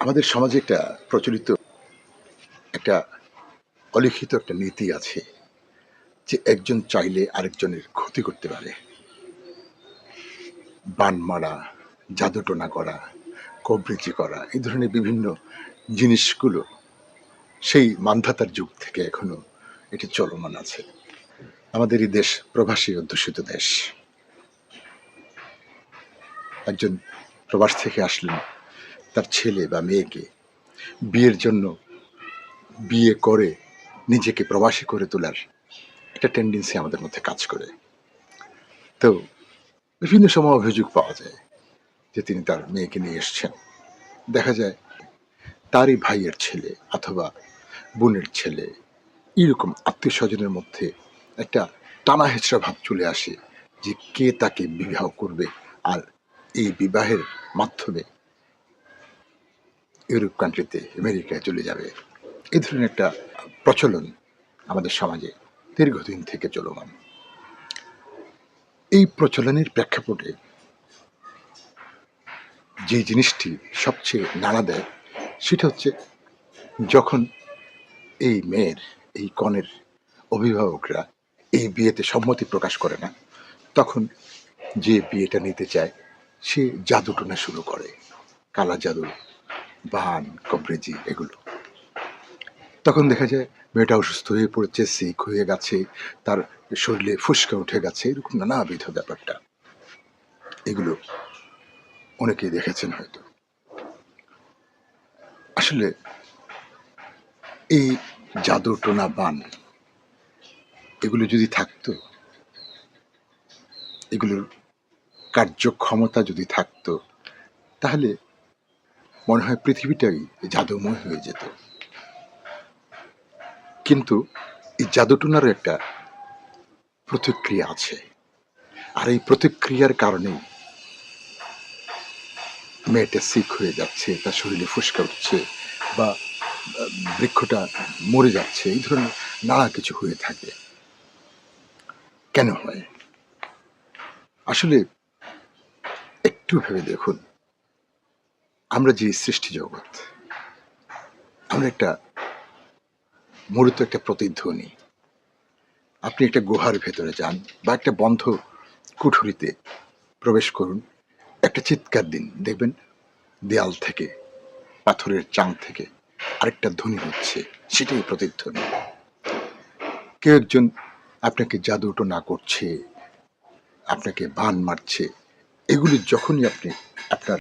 আমাদের সমাজে একটা প্রচলিত একটা অলিখিত একটা নীতি আছে যে একজন চাইলে আরেকজনের ক্ষতি করতে পারে। বান মারা জাদুটোনা করা কবৃচি করা, এই ধরনের বিভিন্ন জিনিসগুলো সেই মান্ধাতার যুগ থেকে এখনও এটি চলমান আছে। আমাদের এই দেশ প্রবাসী অধ্যুষিত দেশ। একজন প্রবাস থেকে আসলেন তার ছেলে বা মেয়েকে বিয়ের জন্য বিয়ে করে নিজেকে প্রবাসী করে তোলার একটা টেন্ডেন্সি আমাদের মধ্যে কাজ করে। তো বিভিন্ন সময় অভিযোগ পাওয়া যায় যে তিনি তার মেয়েকে নিয়ে এসছেন। দেখা যায় তারই ভাইয়ের ছেলে অথবা বোনের ছেলে এরকম আত্মীয় স্বজনের মধ্যে একটা টানা হেঁচড়া ভাব চলে আসে যে কে তাকে বিবাহ করবে আর এই বিবাহের মাধ্যমে ইউরোপ কান্ট্রিতে আমেরিকায় চলে যাবে। এই ধরনের একটা প্রচলন আমাদের সমাজে দীর্ঘদিন থেকে চলমান। এই প্রচলনের প্রেক্ষাপটে যে জিনিসটি সবচেয়ে নাড়া দেয়, সেটা হচ্ছে যখন এই মেয়ের, এই কনের অভিভাবকরা এই বিয়েতে সম্মতি প্রকাশ করে না, তখন যে বিয়েটা নিতে চায়, সে জাদুটনা শুরু করে, কালা জাদু। বান কবরেজি এগুলো। তখন দেখা যায়, মেয়েটা অসুস্থ হয়ে পড়েছে সিক হয়ে গেছে, তার শরীরে ফুসকা উঠে গেছে, এরকম নানাবিধ ব্যাপারটা। এগুলো অনেকেই দেখেছেন হয়তো। আসলে এই জাদু টোনা বান, এগুলো যদি থাকতো, এগুলোর কার্যক্ষমতা যদি থাকতো, তাহলে মনে হয় পৃথিবীটাই জাদুময় হয়ে যেত। কিন্তু এই জাদুটনারও একটা প্রতিক্রিয়া আছে। আর এই প্রতিক্রিয়ার কারণেই মেয়েটা সিক হয়ে যাচ্ছে, তার শরীরে ফুসকা উঠছে বা বৃক্ষটা মরে যাচ্ছে, এই ধরনের নানা কিছু হয়ে থাকে। কেন হয়? আসলে একটু ভেবে দেখুন। আমরা যে সৃষ্টি জগৎ, আমরা একটা মূলত একটা প্রতিধ্বনি। আপনি একটা গুহার ভেতরে যান বা একটা বন্ধ কুঠুরিতে প্রবেশ করুন, একটা চিৎকার দিন। দেখবেন দেয়াল থেকে, পাথরের চাং থেকে আরেকটা ধ্বনি হচ্ছে, সেটাই প্রতিধ্বনি। কেউ একজন আপনাকে জাদুটো না করছে, আপনাকে বান মারছে, এগুলি যখনই আপনি আপনার